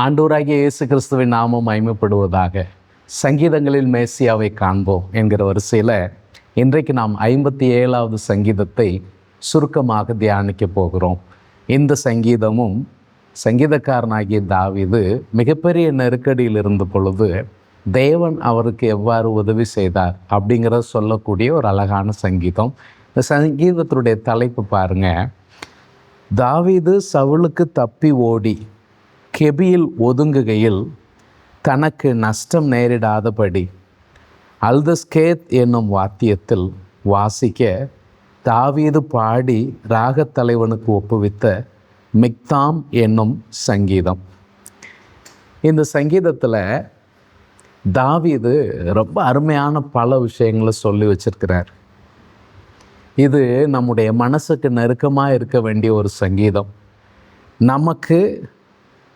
ஆண்டோராகிய இயேசு கிறிஸ்துவின் நாமம் மயமப்படுவதாக சங்கீதங்களில் மேசியாவை காண்போம் என்கிற வரிசையில் இன்றைக்கு நாம் ஐம்பத்தி ஏழாவது சங்கீதத்தை சுருக்கமாக தியானிக்க போகிறோம். இந்த சங்கீதமும் சங்கீதக்காரனாகிய தாவிது மிகப்பெரிய நெருக்கடியில் இருந்த பொழுது தேவன் அவருக்கு எவ்வாறு உதவி செய்தார் அப்படிங்கிறத சொல்லக்கூடிய ஒரு அழகான சங்கீதம். இந்த சங்கீதத்தினுடைய தலைப்பு பாருங்கள் தாவிது சவுலுக்கு தப்பி ஓடி கெபியில் ஒதுங்குகையில் தனக்கு நஷ்டம் நேரிடாதபடி அல்தஸ்கேத் என்னும் வாத்தியத்தில் வாசிக்க தாவீது பாடி ராகத் தலைவனுக்கு ஒப்புவித்த மிக்தாம் என்னும் சங்கீதம். இந்த சங்கீதத்தில் தாவீது ரொம்ப அருமையான பல விஷயங்களை சொல்லி வச்சிருக்கிறார். இது நம்முடைய மனசுக்கு நெருக்கமாக இருக்க வேண்டிய ஒரு சங்கீதம். நமக்கு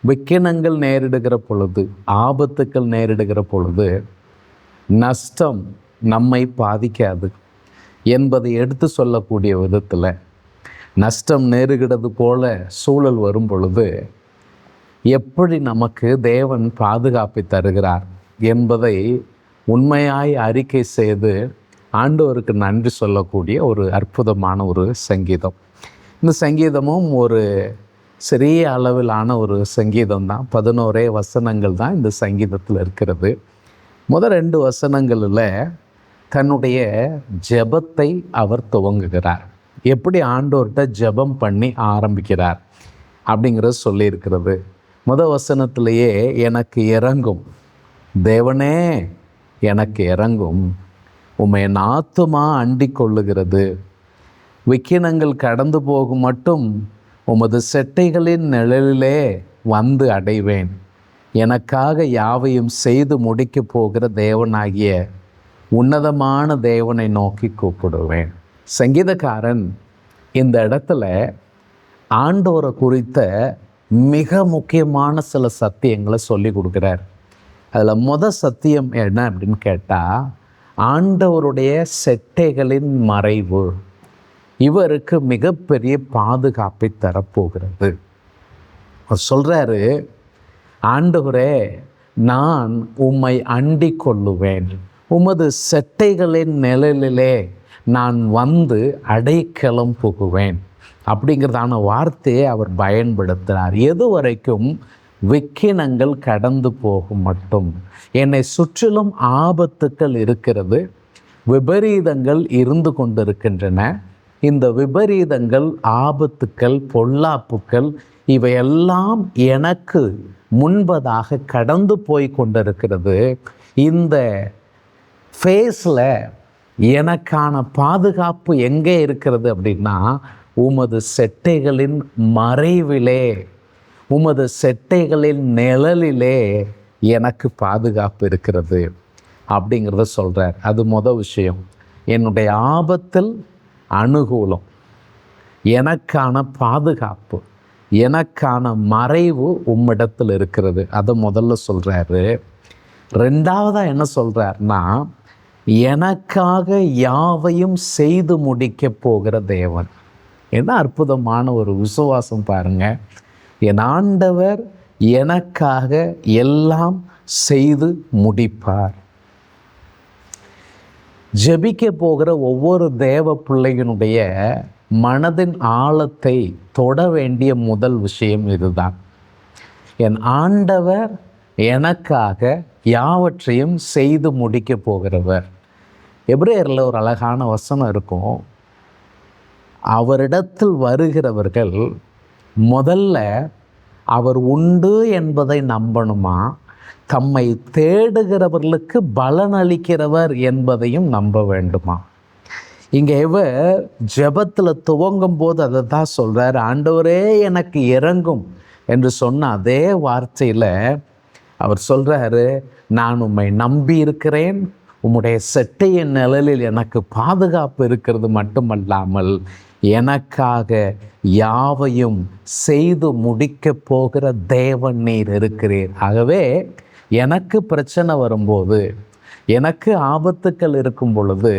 விக்கினங்கள் நேரிடுகிற பொழுது ஆபத்துக்கள் நேரிடுகிற பொழுது நஷ்டம் நம்மை பாதிக்காது என்பதை எடுத்து சொல்லக்கூடிய விதத்தில் நஷ்டம் நேருகிறது போல சூழல் வரும் பொழுது எப்படி நமக்கு தேவன் பாதுகாப்பை தருகிறார் என்பதை உண்மையாய் அறிக்கை செய்து ஆண்டவருக்கு நன்றி சொல்லக்கூடிய ஒரு அற்புதமான ஒரு சங்கீதம். இந்த சங்கீதமும் ஒரு சிறிய அளவிலான ஒரு சங்கீதம் தான் பதினோரே வசனங்கள் தான் இந்த சங்கீதத்தில் இருக்கிறது. முதல் ரெண்டு வசனங்களில் தன்னுடைய ஜெபத்தை அவர் துவங்குகிறார். எப்படி ஆண்டோர்கிட்ட ஜெபம் பண்ணி ஆரம்பிக்கிறார் அப்படிங்கிறது சொல்லியிருக்கிறது. முத வசனத்திலேயே எனக்கு இறங்கும். தேவனே எனக்கு இறங்கும். உமை என் ஆத்துமா அண்டிக் கொள்ளுகிறது விக்கினங்கள் கடந்து போகும் மட்டும் உமது செட்டைகளின் நிழலிலே வந்து அடைவேன். எனக்காக யாவையும் செய்து முடிக்கப் போகிற தேவனாகிய உன்னதமான தேவனை நோக்கி கூப்பிடுவேன். சங்கீதக்காரன் இந்த இடத்துல ஆண்டவரை குறித்த மிக முக்கியமான சில சத்தியங்களை சொல்லி கொடுக்குறார். அதில் முத சத்தியம் என்ன அப்படின்னு கேட்டால் ஆண்டவருடைய செட்டைகளின் மறைவு. இவருக்கு மிகப்பெரிய பாதுகாப்பை தரப்போகிறது. அவர் சொல்கிறாரு ஆண்டவரே நான் உம்மை அண்டி கொள்ளுவேன். உமது செட்டைகளின் நிழலிலே நான் வந்து அடைக்கலம் புகுவேன். அப்படிங்கிறதான வார்த்தையை அவர் பயன்படுத்துகிறார் எது வரைக்கும் விக்கினங்கள் கடந்து போகும் மட்டும். என்னை சுற்றிலும் ஆபத்துக்கள் இருக்கிறது விபரீதங்கள் இருந்து கொண்டிருக்கின்றன. இந்த விபரீதங்கள் ஆபத்துக்கள் பொல்லாப்புக்கள் இவையெல்லாம் எனக்கு முன்பதாக கடந்து போய் கொண்டிருக்கிறது. இந்த ஃபேஸில் எனக்கான பாதுகாப்பு எங்கே இருக்கிறது அப்படின்னா உமது செட்டைகளின் மறைவிலே உமது செட்டைகளின் நிழலிலே எனக்கு பாதுகாப்பு இருக்கிறது அப்படிங்கிறத சொல்கிறார் அது மொதல் விஷயம். என்னுடைய ஆபத்தில் அனுகூலம். எனக்கான பாதுகாப்பு எனக்கான மறைவு உம்மிடத்தில் இருக்கிறது. அதை முதல்ல சொல்கிறாரு ரெண்டாவதாக என்ன சொல்கிறாருன்னா எனக்காக யாவையும் செய்து முடிக்க போகிற தேவன். என்ன அற்புதமான ஒரு விசுவாசம் பாருங்கள் என் ஆண்டவர் எனக்காக எல்லாம் செய்து முடிப்பார். ஜெபிக்க போகிற ஒவ்வொரு தேவ பிள்ளையினுடைய மனதின் ஆழத்தை தொட வேண்டிய முதல் விஷயம் இதுதான். என் ஆண்டவர் எனக்காக யாவற்றையும் செய்து முடிக்க போகிறவர். எப்ரேயரில் ஒரு அழகான வசனம் இருக்கும். அவரிடத்தில் வருகிறவர்கள் முதல்ல அவர் உண்டு என்பதை நம்பணுமா? தம்மை தேடுகிறவர்களுக்கு பலன் அளிக்கிறவர் என்பதையும் நம்ப வேண்டுமா? இங்கே இவர் ஜெபத்தில் துவங்கும் போது அதை தான் சொல்கிறார் ஆண்டவரே எனக்கு இறங்கும். என்று சொன்ன அதே வார்த்தையில் அவர் சொல்கிறாரு நான் உம்மை நம்பி இருக்கிறேன். உம்முடைய செட்டையின் நிழலில் எனக்கு பாதுகாப்பு இருக்கிறது மட்டுமல்லாமல் எனக்காக யாவையும் செய்து முடிக்க போகிற தேவன் நீர் இருக்கிறீர். ஆகவே எனக்கு பிரச்சனை வரும்போது எனக்கு ஆபத்துக்கள் இருக்கும் பொழுது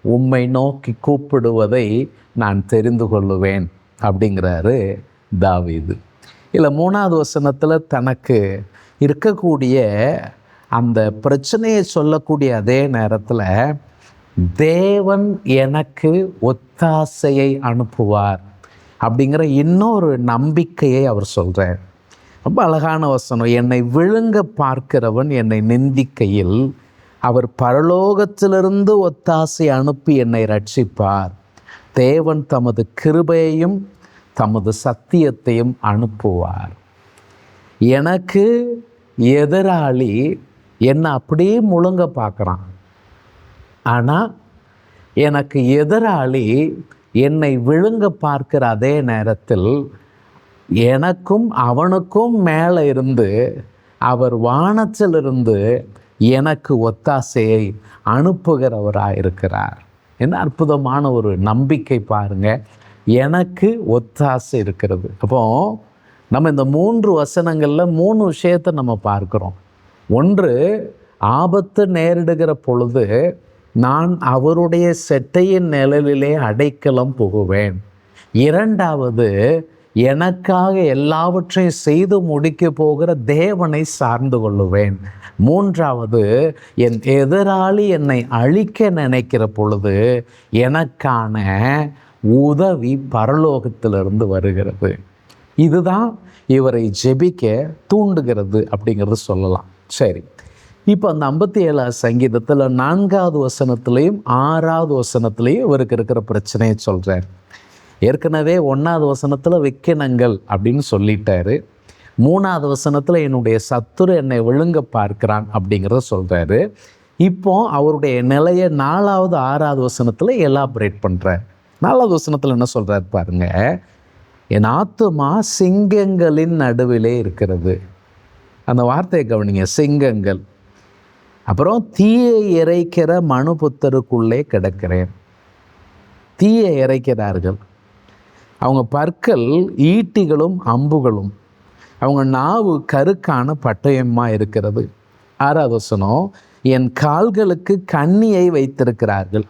உம்மை நோக்கி கூப்பிடுவதை நான் தெரிந்து கொள்ளுவேன் அப்படிங்கிறாரு தாவீது. இல்லை மூணாவது வசனத்தில் தனக்கு இருக்கக்கூடிய அந்த பிரச்சனையை சொல்லக்கூடிய அதே நேரத்தில் தேவன் எனக்கு ஒத்தாசையை அனுப்புவார் அப்படிங்கிற இன்னொரு நம்பிக்கையை அவர் சொல்கிறார் ரொம்ப அழகான வசனம். என்னை விழுங்க பார்க்கிறவன் என்னை நிந்திக்கையில் அவர் பரலோகத்திலிருந்து ஒத்தாசை அனுப்பி என்னை ரட்சிப்பார் தேவன் தமது கிருபையையும் தமது சத்தியத்தையும் அனுப்புவார். எனக்கு எதிராளி என்னை அப்படியே முழுங்க பார்க்குறான். ஆனால் எனக்கு எதிராளி என்னை விழுங்க பார்க்கிற அதே நேரத்தில் எனக்கும் அவனுக்கும் மேலே இருந்து அவர் வானத்திலிருந்து எனக்கு ஒத்தாசையை அனுப்புகிறவராக இருக்கிறார் என்ன அற்புதமான ஒரு நம்பிக்கை பாருங்கள் எனக்கு ஒத்தாசை இருக்கிறது. அப்போ நம்ம இந்த மூன்று வசனங்களில் மூணு விஷயத்தை நம்ம பார்க்குறோம். ஒன்று ஆபத்து நேரிடுகிற பொழுது நான் அவருடைய செட்டையின் நிழலிலே அடைக்கலம் புகுவேன். இரண்டாவது எனக்காக எல்லாவற்றையும் செய்து முடிக்க போகிற தேவனை சார்ந்து கொள்ளுவேன். மூன்றாவது என் எதிராளி என்னை அழிக்க நினைக்கிற பொழுது எனக்கான உதவி பரலோகத்திலிருந்து வருகிறது. இதுதான் இவரை ஜெபிக்க தூண்டுகிறது அப்படிங்கிறது சொல்லலாம். சரி. இப்போ அந்த ஐம்பத்தி ஏழாவது சங்கீதத்தில் நான்காவது வசனத்துலேயும் ஆறாவது வசனத்துலேயும் இவருக்கு இருக்கிற பிரச்சனையை சொல்கிறேன் ஏற்கனவே ஒன்றாவது வசனத்தில் விக்கினங்கள் அப்படின்னு சொல்லிட்டாரு. மூணாவது வசனத்தில் என்னுடைய சத்துரு என்னை விழுங்க பார்க்கிறான் அப்படிங்கிறத சொல்கிறாரு இப்போ அவருடைய நிலையை நாலாவது ஆறாவது வசனத்தில் எலாபரேட் பண்ணுறார் நாலாவது வசனத்தில் என்ன சொல்கிறார் பாருங்க. என் ஆத்துமா சிங்கங்களின் நடுவிலே இருக்கிறது. அந்த வார்த்தையை கவனிங்க சிங்கங்கள். அப்புறம் தீயை இறைக்கிற மனு புத்தருக்குள்ளே கிடக்கிறேன். தீயை இறைக்கிறார்கள். அவங்க பற்கள் ஈட்டிகளும் அம்புகளும். அவங்க நாவு கருக்கான பட்டயமாக இருக்கிறது. ஆறாவது வசனம் என் கால்களுக்கு கண்ணியை வைத்திருக்கிறார்கள்.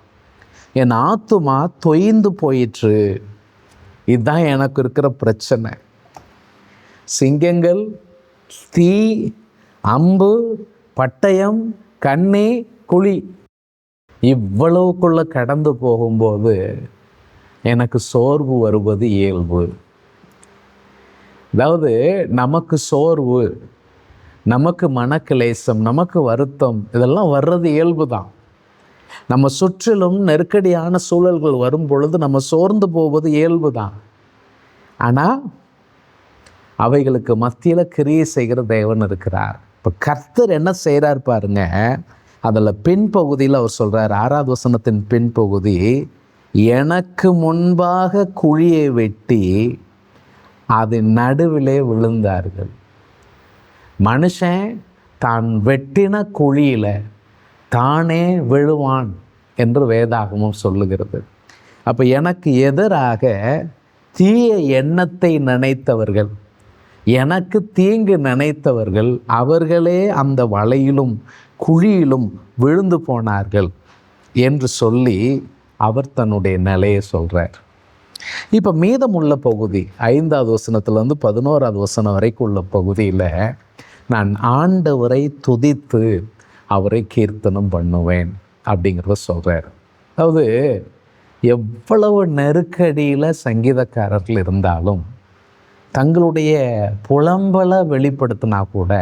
என் ஆத்துமா தொய்ந்து போயிற்று. இதுதான் எனக்கு இருக்கிற பிரச்சனை. சிங்கங்கள் தீ அம்பு பட்டயம் கண்ணே குழி. இவ்வளவுக்குள்ள கடந்து போகும்போது எனக்கு சோர்வு வருவது இயல்பு. அதாவது நமக்கு சோர்வு நமக்கு மனக்கிளேசம் நமக்கு வருத்தம் இதெல்லாம் வர்றது இயல்பு தான். நம்ம சுற்றிலும் நெருக்கடியான சூழல்கள் வரும் பொழுது நம்ம சோர்ந்து போவது இயல்பு தான். ஆனால் அவைகளுக்கு மத்தியில் கிரியை செய்கிற தேவன் இருக்கிறார். இப்போ கர்த்தர் என்ன செய்கிறார் பாருங்க அதில் பின்பகுதியில் அவர் சொல்கிறார் ஆறாவது வசனத்தின் பின்பகுதி எனக்கு முன்பாக குழியை வெட்டி அதன் நடுவிலே விழுந்தார்கள். மனுஷன் தான் வெட்டின குழியில் தானே விழுவான் என்று வேதாகமும் சொல்லுகிறது. அப்போ எனக்கு எதிராக தீய எண்ணத்தை நினைத்தவர்கள் எனக்கு தீங்கு நினைத்தவர்கள் அவர்களே அந்த வலையிலும் குழியிலும் விழுந்து போனார்கள் என்று சொல்லி அவர் தன்னுடைய நிலையை சொல்கிறார் இப்போ மீதமுள்ள பகுதி ஐந்தாவது வசனத்துலேருந்து பதினோராவது வசனம் வரைக்கும் உள்ள பகுதியில் நான் ஆண்டவரை துதித்து அவரை கீர்த்தனம் பண்ணுவேன் அப்படிங்கிறத சொல்கிறார் அதாவது எவ்வளவு நெருக்கடியில் சங்கீதக்காரர்கள் இருந்தாலும் தங்களுடைய புலம்பலை வெளிப்படுத்தினா கூட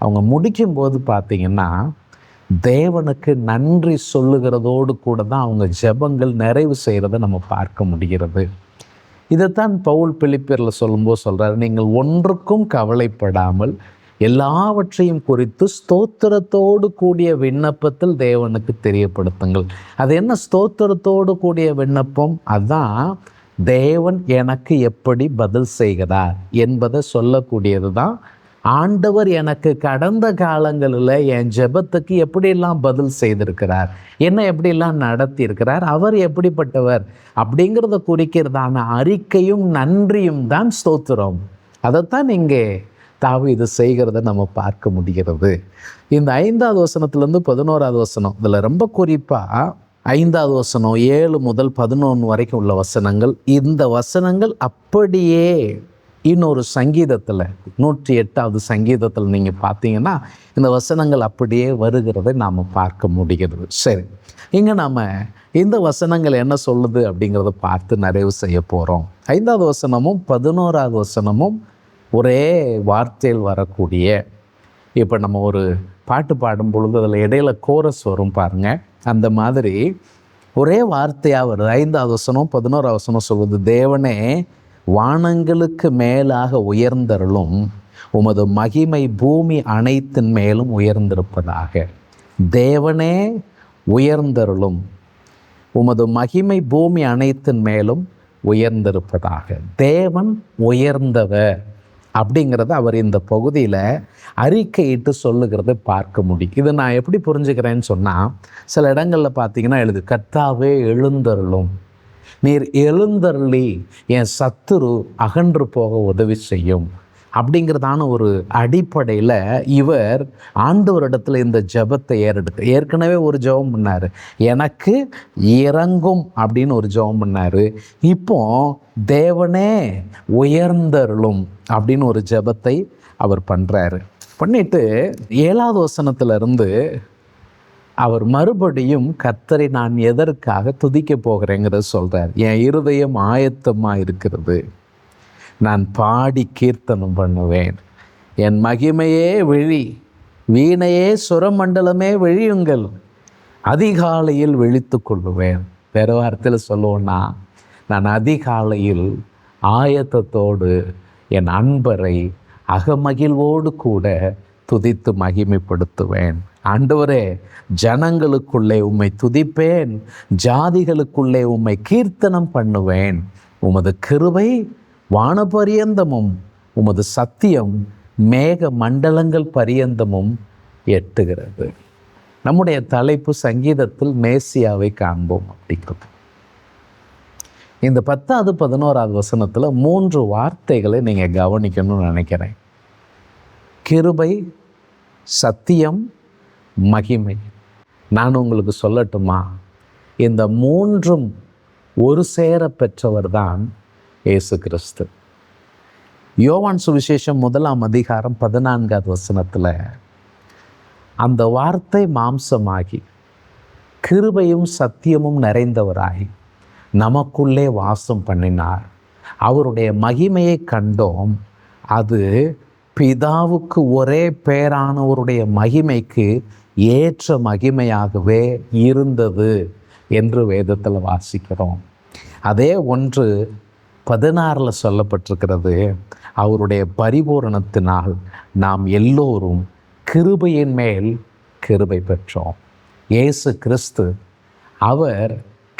அவங்க முடிக்கும்போது பார்த்திங்கன்னா தேவனுக்கு நன்றி சொல்லுகிறதோடு கூட தான் அவங்க ஜெபங்கள் நிறைவு செய்கிறத நம்ம பார்க்க முடிகிறது. இதைத்தான் பவுல் பிலிப்பியரில் சொல்லும்போது சொல்கிறார் நீங்கள் ஒன்றுக்கும் கவலைப்படாமல் எல்லாவற்றையும் குறித்து ஸ்தோத்திரத்தோடு கூடிய விண்ணப்பத்தில் தேவனுக்கு தெரியப்படுத்துங்கள். அது என்ன ஸ்தோத்திரத்தோடு கூடிய விண்ணப்பம்? அதுதான் தேவன் எனக்கு எப்படி பதில் செய்கிறார் என்பதை சொல்லக்கூடியது தான் ஆண்டவர் எனக்கு கடந்த காலங்களில் என் ஜெபத்துக்கு எப்படியெல்லாம் பதில் செய்திருக்கிறார் என்ன எப்படியெல்லாம் நடத்தியிருக்கிறார் அவர் எப்படிப்பட்டவர் அப்படிங்கிறத குறிக்கிறதான அறிக்கையும் நன்றியும் தான் ஸ்தோத்திரம். அதைத்தான் இங்கே தாவு இது செய்கிறத நம்ம பார்க்க முடிகிறது. இந்த ஐந்தாவது வசனத்துலேருந்து பதினோராவது வசனம் இதில் ரொம்ப குறிப்பாக ஐந்தாவது வசனம் ஏழு முதல் பதினொன்று வரைக்கும் உள்ள வசனங்கள். இந்த வசனங்கள் அப்படியே இன்னொரு சங்கீதத்தில் நூற்றி எட்டாவது சங்கீதத்தில் நீங்கள் பார்த்தீங்கன்னா இந்த வசனங்கள் அப்படியே வருகிறதை நாம் பார்க்க முடிகிறது. சரி இங்கே நாம் இந்த வசனங்கள் என்ன சொல்லுது அப்படிங்கிறத பார்த்து நிறைவு செய்ய போகிறோம் ஐந்தாவது வசனமும் பதினோராவது வசனமும் ஒரே வார்த்தையில் வரக்கூடிய இப்போ நம்ம ஒரு பாட்டு பாடும் பொழுது அதில் இடையில கோரஸ் வரும் பாருங்கள் அந்த மாதிரி ஒரே வார்த்தையாக வருது. ஐந்தாவது வசனம் பதினோரு வசனம் சொல்வது தேவனே வானங்களுக்கு மேலாக உயர்ந்தருளும் உமது மகிமை பூமி அனைத்தின் மேலும் உயர்ந்திருப்பதாக. தேவனே உயர்ந்தருளும் உமது மகிமை பூமி அனைத்தின் மேலும் உயர்ந்திருப்பதாக. தேவன் உயர்ந்தவர். அப்படிங்கிறத அவர் இந்த பகுதியில் அறிக்கையிட்டு சொல்லுகிறத பார்க்க முடியும். இதை நான் எப்படி புரிஞ்சுக்கிறேன்னு சொன்னால் சில இடங்களில் பார்த்தீங்கன்னா எழுது கர்த்தாவே எழுந்தருளும். நீர் எழுந்தருளி என் சத்துரு அகன்று போக உதவி செய்யும். அப்படிங்கிறதான ஒரு அடிப்படையில் இவர் ஆண்டவரிடத்தில் இந்த ஜெபத்தை ஏறெடுத்து ஏற்கனவே ஒரு ஜெபம் பண்ணார். எனக்கு இறங்கும் அப்படின்னு ஒரு ஜெபம் பண்ணார். இப்போ தேவனே உயர்ந்தருளும் அப்படின்னு ஒரு ஜெபத்தை அவர் பண்ணுறாரு பண்ணிட்டு ஏழாவது வசனத்திலிருந்து அவர் மறுபடியும் கத்தரை நான் எதற்காக துதிக்க போகிறேங்கிறத சொல்கிறார் என் இருதயம் ஆயத்தமாக இருக்கிறது நான் பாடி கீர்த்தனம் பண்ணுவேன். என் மகிமையே விழி வீணையே சுரமண்டலமே விழியுங்கள். அதிகாலையில் வெளித்து கொள்ளுவேன். வேறு வார்த்தையில் சொல்லுவோன்னா நான் அதிகாலையில் ஆயத்தத்தோடு என் அன்பரை அகமகிழ்வோடு கூட துதித்து மகிமைப்படுத்துவேன். ஆண்டவரே ஜனங்களுக்குள்ளே உம்மை துதிப்பேன். ஜாதிகளுக்குள்ளே உம்மை கீர்த்தனம் பண்ணுவேன். உமது கிருவை வானபரியந்தமும் உமது சத்தியம் மேக மண்டலங்கள் பரியந்தமும் எட்டுகிறது. நம்முடைய தலைப்பு சங்கீதத்தில் மேசியாவை காண்போம் அப்படிங்கிறது. இந்த பத்தாவது பதினோராவது வசனத்தில் மூன்று வார்த்தைகளை நீங்கள் கவனிக்கணும்னு நினைக்கிறேன். கிருபை சத்தியம் மகிமை. நான் உங்களுக்கு சொல்லட்டுமா? இந்த மூன்றும் ஒரு சேர பெற்றவர் தான் இயேசு கிறிஸ்து. யோவான் சுவிசேஷம் முதலாம் அதிகாரம் பதினான்காவது வசனத்தில் அந்த வார்த்தை மாம்சமாகி கிருபையும் சத்தியமும் நிறைந்தவராகி நமக்குள்ளே வாசம் பண்ணினார். அவருடைய மகிமையை கண்டோம். அது பிதாவுக்கு ஒரே பேரானவருடைய மகிமைக்கு ஏற்ற மகிமையாகவே இருந்தது என்று வேதத்தில் வாசிக்கிறோம். அதே ஒன்று பதினாறில் சொல்லப்பட்டிருக்கிறது அவருடைய பரிபூரணத்தினால் நாம் எல்லோரும் கிருபையின் மேல் கிருபை பெற்றோம். இயேசு கிறிஸ்து அவர்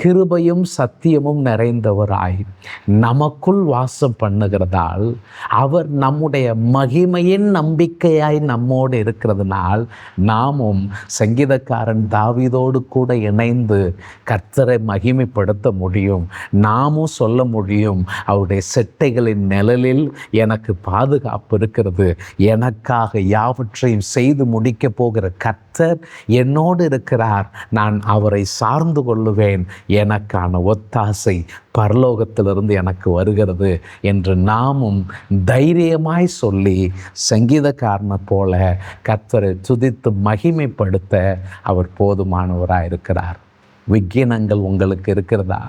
கிருபையும் சத்தியமும் நிறைந்தவராய். நமக்குள் வாசம் பண்ணுகிறதால் அவர் நம்முடைய மகிமையின் நம்பிக்கையாய் நம்மோடு இருக்கிறதுனால் நாமும் சங்கீதக்காரன் தாவிதோடு கூட இணைந்து கர்த்தரை மகிமைப்படுத்த முடியும். நாமும் சொல்ல முடியும் அவருடைய செட்டைகளின் நிழலில் எனக்கு பாதுகாப்பு இருக்கிறது. எனக்காக யாவற்றையும் செய்து முடிக்கப் போகிற கர்த்தர் என்னோடு இருக்கிறார். நான் அவரை சார்ந்து கொள்ளுவேன். எனக்கான ஒத்தாசை பரலோகத்திலிருந்து எனக்கு வருகிறது என்று நாமும் தைரியமாய் சொல்லி சங்கீதக்காரனை போல கத்தரை துதித்து மகிமைப்படுத்த அவர் போதுமானவராக இருக்கிறார் விக்கினங்கள் உங்களுக்கு இருக்கிறதா?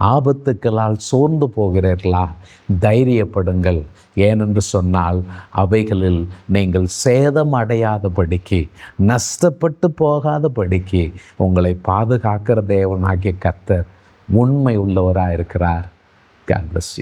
ஆபத்துக்களால் சோர்ந்து போகிறீர்களா? தைரியப்படுங்கள். ஏனென்று சொன்னால் அவைகளில் நீங்கள் சேதம் அடையாதபடிக்கு நஷ்டப்பட்டு போகாதபடிக்கு உங்களை பாதுகாக்கிற தேவனாகிய கத்தர் உண்மை உள்ளவராக இருக்கிறார் God bless.